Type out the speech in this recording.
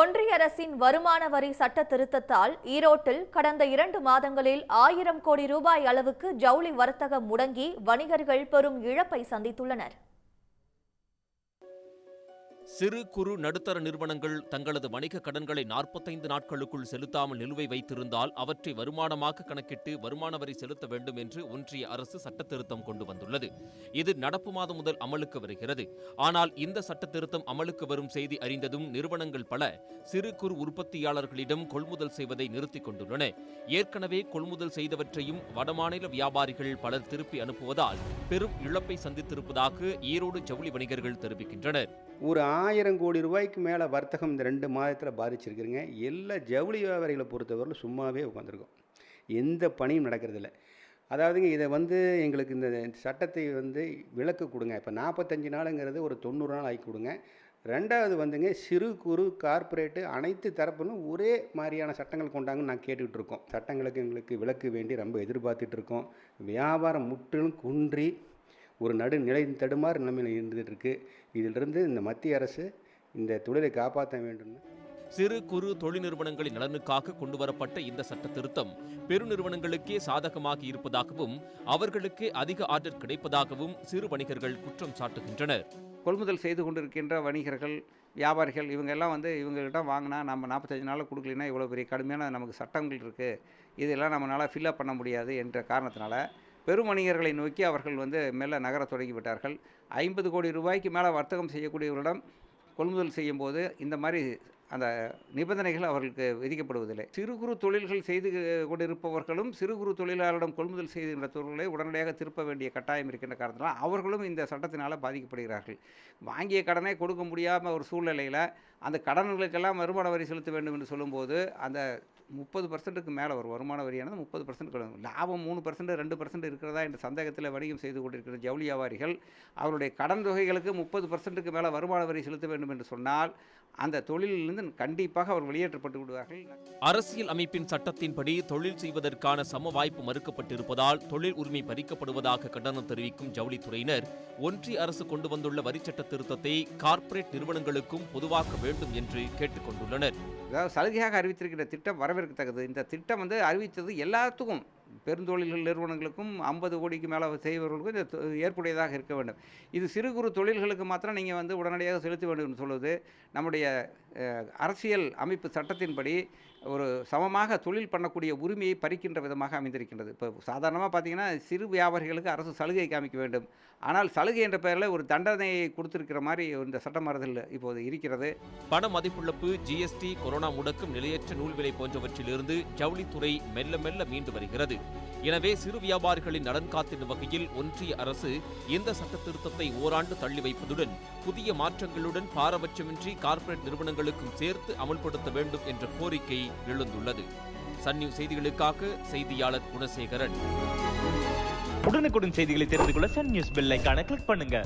ஒன்றிய அரசின் வருமான வரி சட்ட திருத்தத்தால் ஈரோட்டில் கடந்த இரண்டு மாதங்களில் ஆயிரம் கோடி ரூபாய் அளவுக்கு ஜவுளி வர்த்தகம் முடங்கி வணிகர்கள் பெரும் இழப்பை சந்தித்துள்ளனர். சிறு குறு நடுத்தர நிறுவனங்கள் தங்களது வணிக கடன்களை நாற்பத்தைந்து நாட்களுக்குள் செலுத்தாமல் நிலுவை வைத்திருந்தால் அவற்றை வருமானமாக கணக்கிட்டு வருமான வரி செலுத்த வேண்டும் என்று ஒன்றிய அரசு சட்ட திருத்தம் கொண்டு வந்துள்ளது. இது நடப்பு மாதம் முதல் அமலுக்கு வருகிறது. ஆனால் இந்த சட்ட திருத்தம் அமலுக்கு வரும் செய்தி அறிந்ததும் நிறுவனங்கள் பல சிறு குறு உற்பத்தியாளர்களிடம் கொள்முதல் செய்வதை நிறுத்திக் கொண்டுள்ளன. ஏற்கனவே கொள்முதல் செய்தவற்றையும் வடமாநில வியாபாரிகள் பலர் திருப்பி அனுப்புவதால் பெரும் இழப்பை சந்தித்திருப்பதாக ஈரோடு ஜவுளி வணிகர்கள் தெரிவிக்கின்றனர். ஒரு ஆயிரம் கோடி ரூபாய்க்கு மேலே வர்த்தகம் இந்த ரெண்டு மாதத்தில் பாதிச்சிருக்குறீங்க எல்லா ஜவுளி வியாபாரிகளை பொறுத்தவரையில் சும்மாவே உட்காந்துருக்கோம். எந்த பணியும் நடக்கிறதில்ல. அதாவதுங்க இதை வந்து எங்களுக்கு இந்த சட்டத்தை வந்து விளக்கு கொடுங்க. இப்போ நாற்பத்தஞ்சு நாளுங்கிறது ஒரு தொண்ணூறு நாள் ஆக்கி கொடுங்க. ரெண்டாவது வந்துங்க சிறு குறு கார்ப்பரேட்டு அனைத்து தரப்பிலும் ஒரே மாதிரியான சட்டங்கள் கொண்டாங்கன்னு நான் கேட்டுக்கிட்டு இருக்கோம் சட்டங்களுக்கு எங்களுக்கு விளக்கு வேண்டி ரொம்ப எதிர்பார்த்துட்ருக்கோம் வியாபாரம் முற்றிலும் குன்றி. ஒரு நடு நிலை தடுமாறு நிலைமையில் இருந்துகிட்டு இருக்கு இதிலிருந்து இந்த மத்திய அரசு இந்த தொழிலை காப்பாற்ற வேண்டும்னு சிறு குறு தொழில் நிறுவனங்களின் நலனுக்காக கொண்டுவரப்பட்ட இந்த சட்ட திருத்தம் பெருநிறுவனங்களுக்கே சாதகமாக இருப்பதாகவும் அவர்களுக்கே அதிக ஆர்டர் கிடைப்பதாகவும் சிறு வணிகர்கள் குற்றம் சாட்டுகின்றனர். கொள்முதல் செய்து கொண்டிருக்கின்ற வணிகர்கள் வியாபாரிகள் இவங்க எல்லாம் வந்து இவங்ககிட்ட வாங்கினா நம்ம நாற்பத்தஞ்சு நாளில் கொடுக்கலனா இவ்வளோ பெரிய கடுமையான நமக்கு சட்டங்கள் இருக்குது இதெல்லாம் நம்மளால் ஃபில்லப் பண்ண முடியாது என்ற காரணத்தினால பெரும் வணிகர்களை நோக்கி அவர்கள் வந்து மெல்ல நகரத் தொடங்கிவிட்டார்கள் ஐம்பது கோடி ரூபாய்க்கு மேலே வர்த்தகம் செய்யக்கூடியவரிடம் கொள்முதல் செய்யும்போது இந்த மாதிரி அந்த நிபந்தனைகள் அவர்களுக்கு விதிக்கப்படுவதில்லை. சிறு குறு தொழில்கள் செய்து கொண்டிருப்பவர்களும் சிறு குறு தொழிலாளரிடம் கொள்முதல் செய்கின்ற தொழில்களை உடனடியாக திருப்ப வேண்டிய கட்டாயம் இருக்கின்ற காரணத்தினால் அவர்களும் இந்த சட்டத்தினால் பாதிக்கப்படுகிறார்கள். வாங்கிய கடனை கொடுக்க முடியாமல் ஒரு சூழ்நிலையில் அந்த கடன்களுக்கெல்லாம் வருமான வரி செலுத்த வேண்டும் என்று சொல்லும்போது அந்த முப்பது பர்சன்ட்டுக்கு மேலே ஒரு வருமான வரியானது முப்பது பர்சன்ட் லாபம் மூணு பர்சன்ட் ரெண்டு பர்சன்ட் இருக்கிறதா என்ற சந்தேகத்தில் வணிகம் செய்து கொண்டிருக்கிற ஜவுளி வியாபாரிகள் அவருடைய கடன் தொகைகளுக்கு முப்பது பர்சன்ட்டுக்கு மேலே வருமான வரி செலுத்த வேண்டும் என்று சொன்னால் அந்த தொழிலிலிருந்து கண்டிப்பாக அவர் வெளியேற்றப்பட்டு விடுவார்கள். அரசியல் அமைப்பின் சட்டத்தின்படி தொழில் செய்வதற்கான சம வாய்ப்பு மறுக்கப்பட்டிருப்பதால் தொழில் உரிமை பறிக்கப்படுவதாக கண்டனம் தெரிவிக்கும் ஜவுளித்துறையினர் ஒன்றிய அரசு கொண்டு வந்துள்ள வரிச்சட்ட திருத்தத்தை கார்ப்பரேட் நிறுவனங்களுக்கும் பொதுவாக்க வேண்டும் என்று கேட்டுக்கொண்டுள்ளனர் அதாவது சலுகையாக அறிவித்திருக்கிற திட்டம் வரவேற்கத்தக்கது. இந்த திட்டம் வந்து அறிவித்தது எல்லாத்துக்கும். பெருந்தொழில்கள் நிறுவனங்களுக்கும் ஐம்பது கோடிக்கு மேலே செய்பவர்களுக்கும் இது ஏற்புடையதாக இருக்க வேண்டும். இது சிறு குறு தொழில்களுக்கு மாத்திரம் நீங்கள் வந்து உடனடியாக செலுத்த வேண்டும் என்று சொல்வது நம்முடைய அரசியல் அமைப்பு சட்டத்தின்படி ஒரு சமமாக தொழில் பண்ணக்கூடிய உரிமையை பறிக்கின்ற விதமாக அமைந்திருக்கின்றது. இப்போ சாதாரணமாக பார்த்தீங்கன்னா சிறு வியாபாரிகளுக்கு அரசு சலுகை காமிக்க வேண்டும். ஆனால் சலுகை என்ற பெயரில் ஒரு தண்டனையை கொடுத்திருக்கிற மாதிரி இந்த சட்டமரத்தில் இப்போது இருக்கிறது. பண மதிப்பிழப்பு ஜிஎஸ்டி கொரோனா முடக்கம் நிலையற்ற நூல் விலை போன்றவற்றிலிருந்து ஜவுளித்துறை மெல்ல மெல்ல மீண்டு வருகிறது. எனவே சிறு வியாபாரிகளின் நலன் காத்திடும் வகையில் ஒன்றிய அரசு இந்த சட்ட திருத்தத்தை ஓராண்டு தள்ளி வைப்பதுடன் புதிய மாற்றங்களுடன் பாரபட்சமின்றி கார்ப்பரேட் நிறுவனங்களுக்கும் சேர்த்து அமல்படுத்த வேண்டும் என்ற கோரிக்கை எழுந்துள்ளது. சன் நியூஸ் செய்திகளுக்காக செய்தியாளர் குணசேகரன். உடனுக்குடன் செய்திகளை தெரிந்து கொள்ள சன் நியூஸ் பெல் ஐகானை கிளிக் பண்ணுங்க.